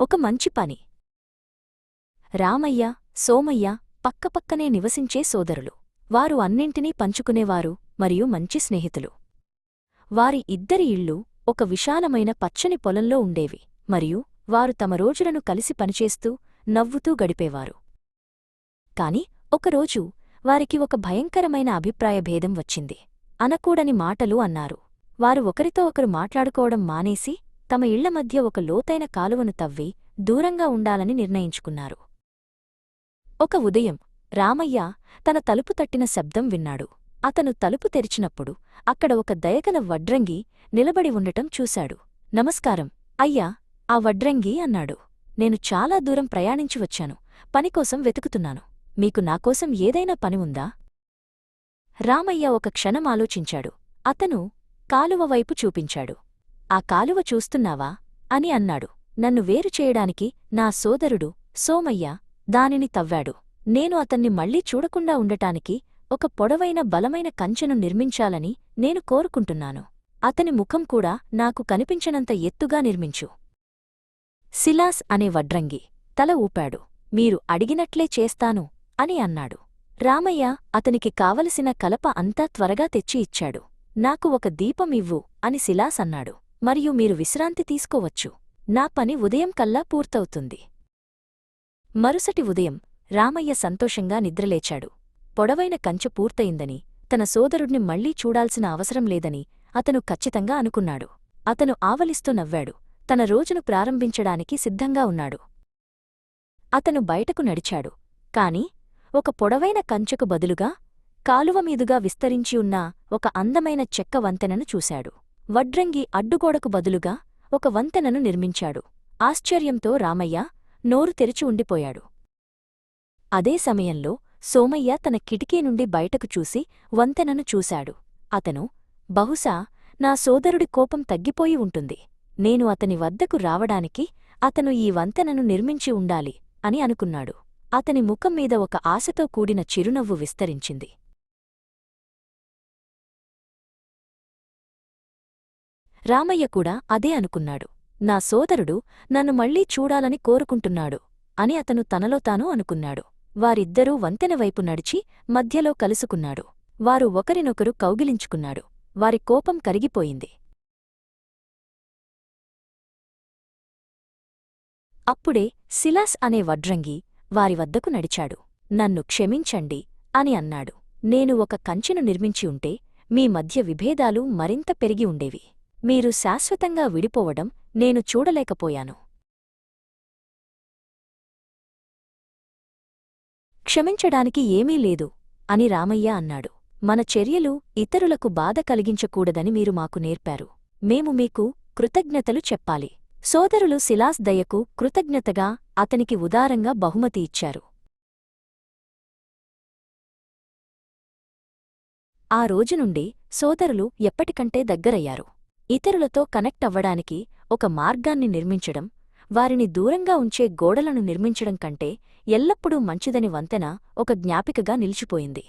ఒక మంచి పని. రామయ్య సోమయ్య పక్కపక్కనే నివసించే సోదరులు. వారు అన్నింటినీ పంచుకునేవారు మరియు మంచి స్నేహితులు. వారి ఇద్దరి ఇళ్ళు ఒక విశాలమైన పచ్చని పొలంలో ఉండేవి మరియు వారు తమ రోజులను కలిసి పనిచేస్తూ నవ్వుతూ గడిపేవారు. కాని ఒకరోజు వారికి ఒక భయంకరమైన అభిప్రాయ భేదం వచ్చింది. అనకూడని మాటలు అన్నారు. వారు ఒకరితో ఒకరు మాట్లాడుకోవడం మానేసి తమ ఇళ్ళ మధ్య ఒక లోతైన కాలువను తవ్వి దూరంగా ఉండాలని నిర్ణయించుకున్నారు. ఒక ఉదయం రామయ్య తన తలుపు తట్టిన శబ్దం విన్నాడు. అతను తలుపు తెరిచినప్పుడు అక్కడ ఒక దయగల వడ్రంగి నిలబడి ఉండటం చూశాడు. నమస్కారం అయ్యా ఆ వడ్రంగి అన్నాడు. నేను చాలా దూరం ప్రయాణించి వచ్చాను. పనికోసం వెతుకుతున్నాను. మీకు నాకోసం ఏదైనా పని ఉందా? రామయ్య ఒక క్షణం ఆలోచించాడు. అతను కాలువ వైపు చూపించాడు. ఆ కాలువ చూస్తున్నావా? అని అన్నాడు. నన్ను వేరు చేయడానికి నా సోదరుడు సోమయ్య దానిని తవ్వాడు. నేను అతన్ని మళ్ళీ చూడకుండా ఉండటానికి ఒక పొడవైన బలమైన కంచెను నిర్మించాలని నేను కోరుకుంటున్నాను. అతని ముఖం కూడా నాకు కనిపించనంత ఎత్తుగా నిర్మించు. సిలాస్ అనే వడ్రంగి తల ఊపాడు. మీరు అడిగినట్లే చేస్తాను అని అన్నాడు. రామయ్య అతనికి కావలసిన కలప అంతా త్వరగా తెచ్చి ఇచ్చాడు. నాకు ఒక దీపం ఇవ్వు అని సిలాస్ అన్నాడు. మరియు మీరు విశ్రాంతి తీసుకోవచ్చు. నా పని ఉదయం కల్లా పూర్తవుతుంది. మరుసటి ఉదయం రామయ్య సంతోషంగా నిద్రలేచాడు. పొడవైన కంచె పూర్తయిందని తన సోదరుణ్ణి మళ్ళీ చూడాల్సిన అవసరం లేదని అతను ఖచ్చితంగా అనుకున్నాడు. అతను ఆవలిస్తూ నవ్వాడు. తన రోజును ప్రారంభించడానికి సిద్ధంగా ఉన్నాడు. అతను బయటకు నడిచాడు. కాని ఒక పొడవైన కంచెకు బదులుగా కాలువమీదుగా విస్తరించి ఉన్న ఒక అందమైన చెక్క వంతెనను చూశాడు. వడ్రంగి అడ్డుగోడకు బదులుగా ఒక వంతెనను నిర్మించాడు. ఆశ్చర్యంతో రామయ్య నోరు తెరిచి ఉండిపోయాడు. అదే సమయంలో సోమయ్య తన కిటికీ నుండి బయటకు చూసి వంతెనను చూశాడు. అతను బహుశా నా సోదరుడి కోపం తగ్గిపోయి ఉంటుంది. నేను అతని వద్దకు రావడానికి అతను ఈ వంతెనను నిర్మించి ఉండాలి అని అనుకున్నాడు. అతని ముఖం మీద ఒక ఆశతో కూడిన చిరునవ్వు విస్తరించింది. రామయ్య కూడా అదే అనుకున్నాడు. నా సోదరుడు నన్ను మళ్ళీ చూడాలని కోరుకుంటున్నాడు అని అతను తనలో తాను అనుకున్నాడు. వారిద్దరూ వంతెనవైపు నడిచి మధ్యలో కలుసుకున్నాడు. వారు ఒకరినొకరు కౌగిలించుకున్నాడు. వారి కోపం కరిగిపోయింది. అప్పుడే సిలాస్ అనే వడ్రంగి వారి వద్దకు నడిచాడు. నన్ను క్షమించండి అని అన్నాడు. నేను ఒక కంచెను నిర్మించి ఉంటే మీ మధ్య విభేదాలు మరింత పెరిగి ఉండేవి. మీరు శాశ్వతంగా విడిపోవడం నేను చూడలేకపోయాను. క్షమించడానికి ఏమీ లేదు అని రామయ్య అన్నాడు. మన చర్యలు ఇతరులకు బాధ కలిగించకూడదని మీరు మాకు నేర్పారు. మేము మీకు కృతజ్ఞతలు చెప్పాలి. సోదరులు శిలాస్ దయకు కృతజ్ఞతగా అతనికి ఉదారంగా బహుమతి ఇచ్చారు. ఆ రోజు నుండి సోదరులు ఎప్పటికంటే దగ్గరయ్యారు. ఇతరులతో కనెక్ట్ అవ్వడానికి ఒక మార్గాన్ని నిర్మించడం వారిని దూరంగా ఉంచే గోడలను నిర్మించడం కంటే ఎల్లప్పుడూ మంచిదని వంతెన ఒక జ్ఞాపికగా నిలిచిపోయింది.